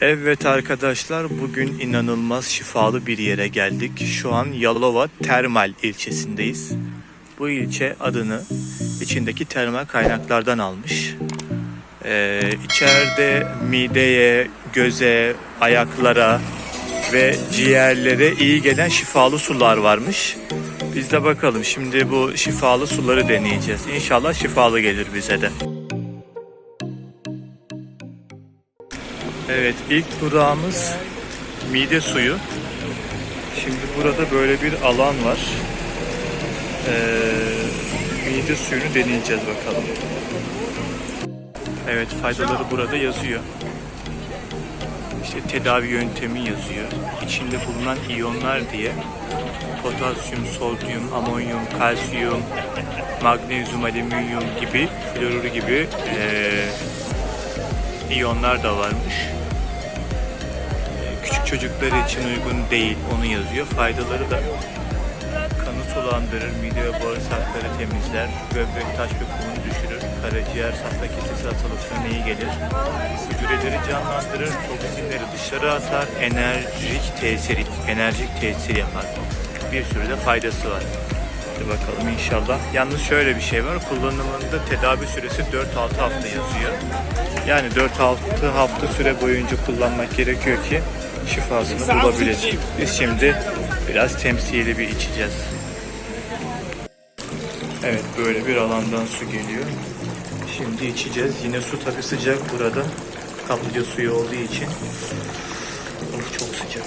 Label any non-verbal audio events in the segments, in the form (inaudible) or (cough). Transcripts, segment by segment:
Evet arkadaşlar bugün inanılmaz şifalı bir yere geldik. Şu an Yalova Termal ilçesindeyiz. Bu ilçe adını içindeki termal kaynaklardan almış. Ee, içeride mideye, göze, ayaklara ve ciğerlere iyi gelen şifalı sular varmış. Biz de bakalım şimdi bu şifalı suları deneyeceğiz. İnşallah şifalı gelir bize de. Evet ilk durağımız mide suyu. Şimdi burada böyle bir alan var. Ee, mide suyunu deneyeceğiz bakalım. Evet faydaları burada yazıyor. İşte tedavi yöntemi yazıyor. İçinde bulunan iyonlar diye potasyum, sodyum, amonyum, kalsiyum, magnezyum, alüminyum gibi, florür gibi ee, iyonlar da varmış. Çocuklar için uygun değil onu yazıyor. Faydaları da kanı sulandırır, mide ve bağırsakları temizler, böbrek taş ve kumunu düşürür, karaciğer safra kesesi atılışına iyi gelir, hücreleri canlandırır, toksinleri dışarı atar, enerjik tesir, enerjik tesir yapar. Bir sürü de faydası var. Hadi bakalım inşallah. Yalnız şöyle bir şey var. Kullanımında tedavi süresi 4-6 hafta yazıyor. Yani 4-6 hafta süre boyunca kullanmak gerekiyor ki şifasını bulabilesin. Biz şimdi biraz temsili bir içeceğiz. Evet böyle bir alandan su geliyor. Şimdi içeceğiz. Yine su tabi sıcak burada. Kaplıca suyu olduğu için. Of çok sıcak.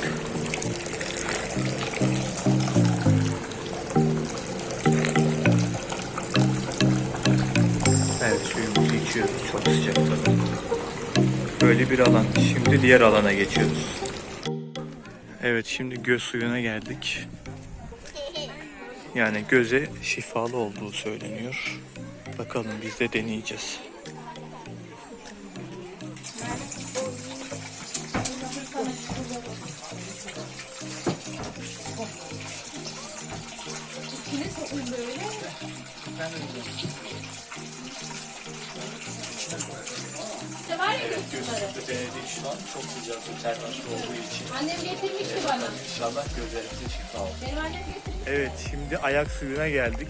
Evet suyumuzu içiyoruz. Çok sıcak tabii. Böyle bir alan. Şimdi diğer alana geçiyoruz. Evet şimdi göz suyuna geldik. Yani göze şifalı olduğu söyleniyor. Bakalım biz de deneyeceğiz. İşte var ya Gözümüzde denedik şu an. Çok sıcak bir termos olduğu için. Annem getirmişti bana. İnşallah gözlerimize şifa olur. Benim annem getirmişti. Evet şimdi ayak suyuna geldik.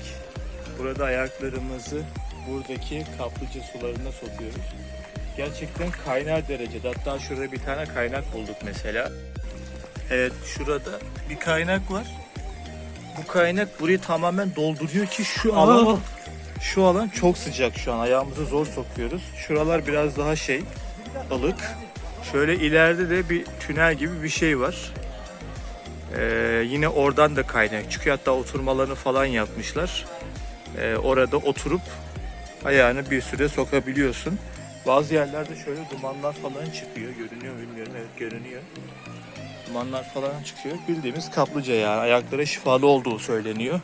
Burada ayaklarımızı buradaki kaplıca sularına sokuyoruz. Gerçekten kaynar derecede. Hatta şurada bir tane kaynak bulduk mesela. Evet şurada bir kaynak var. Bu kaynak burayı tamamen dolduruyor ki şu alan şu alan çok sıcak şu an. Ayağımızı zor sokuyoruz. Şuralar biraz daha şey ılık. Şöyle ileride de bir tünel gibi bir şey var. Ee, yine oradan da kaynak çıkıyor. Hatta oturmalarını falan yapmışlar. Ee, orada oturup ayağını bir süre sokabiliyorsun. Bazı yerlerde şöyle dumanlar falan çıkıyor. Görünüyor mu bilmiyorum. Evet görünüyor. Dumanlar falan çıkıyor. Bildiğimiz kaplıca yani. Ayaklara şifalı olduğu söyleniyor.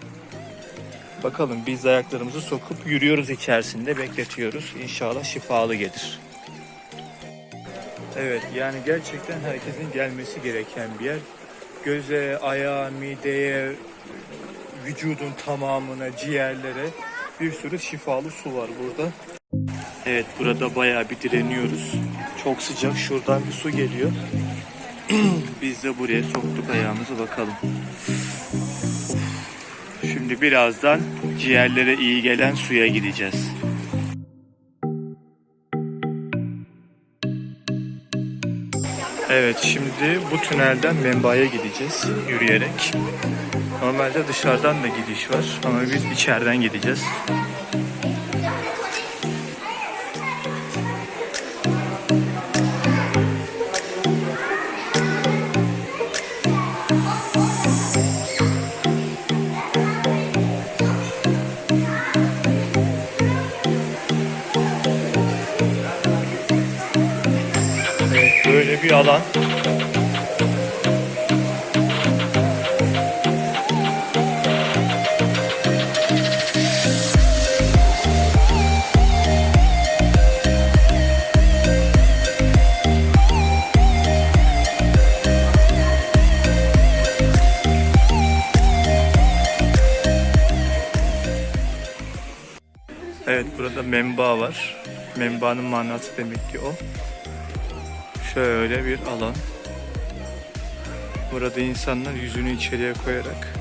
Bakalım biz ayaklarımızı sokup yürüyoruz içerisinde bekletiyoruz. İnşallah şifalı gelir. Evet yani gerçekten herkesin gelmesi gereken bir yer. Göze, ayağa, mideye, vücudun tamamına, ciğerlere bir sürü şifalı su var burada. Evet burada bayağı bir direniyoruz. Çok sıcak şuradan bir su geliyor. (clears throat) Biz de buraya soktuk ayağımızı bakalım. Şimdi birazdan ciğerlere iyi gelen suya gideceğiz. Evet şimdi bu tünelden Memba'ya gideceğiz yürüyerek. Normalde dışarıdan da gidiş var ama biz içeriden gideceğiz. Böyle bir alan. Evet burada memba var. Membanın manası demek ki o. Şöyle bir alan. Burada insanlar yüzünü içeriye koyarak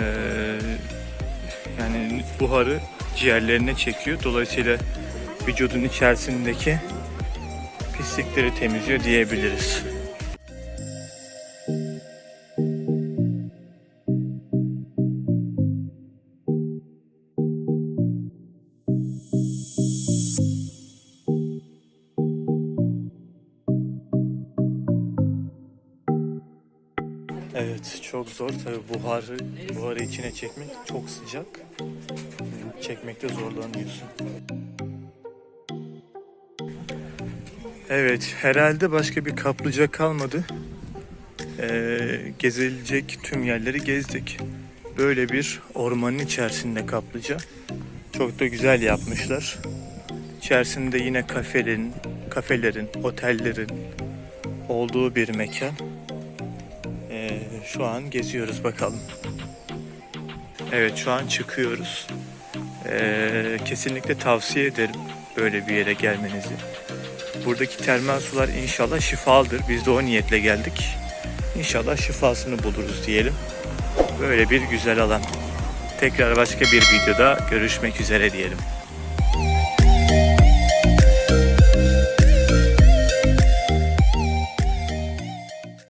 eee, yani buharı ciğerlerine çekiyor. Dolayısıyla vücudun içerisindeki pislikleri temizliyor diyebiliriz. Evet çok zor tabi buharı buharı içine çekmek çok sıcak. Çekmekte zorlanıyorsun. Evet herhalde başka bir kaplıca kalmadı. Ee, gezilecek tüm yerleri gezdik. Böyle bir ormanın içerisinde kaplıca. Çok da güzel yapmışlar. İçerisinde yine kafelerin, kafelerin, otellerin olduğu bir mekan. Ee, şu an geziyoruz bakalım. Evet şu an çıkıyoruz. Ee, kesinlikle tavsiye ederim böyle bir yere gelmenizi. Buradaki termal sular inşallah şifalıdır. Biz de o niyetle geldik. İnşallah şifasını buluruz diyelim. Böyle bir güzel alan. Tekrar başka bir videoda görüşmek üzere diyelim.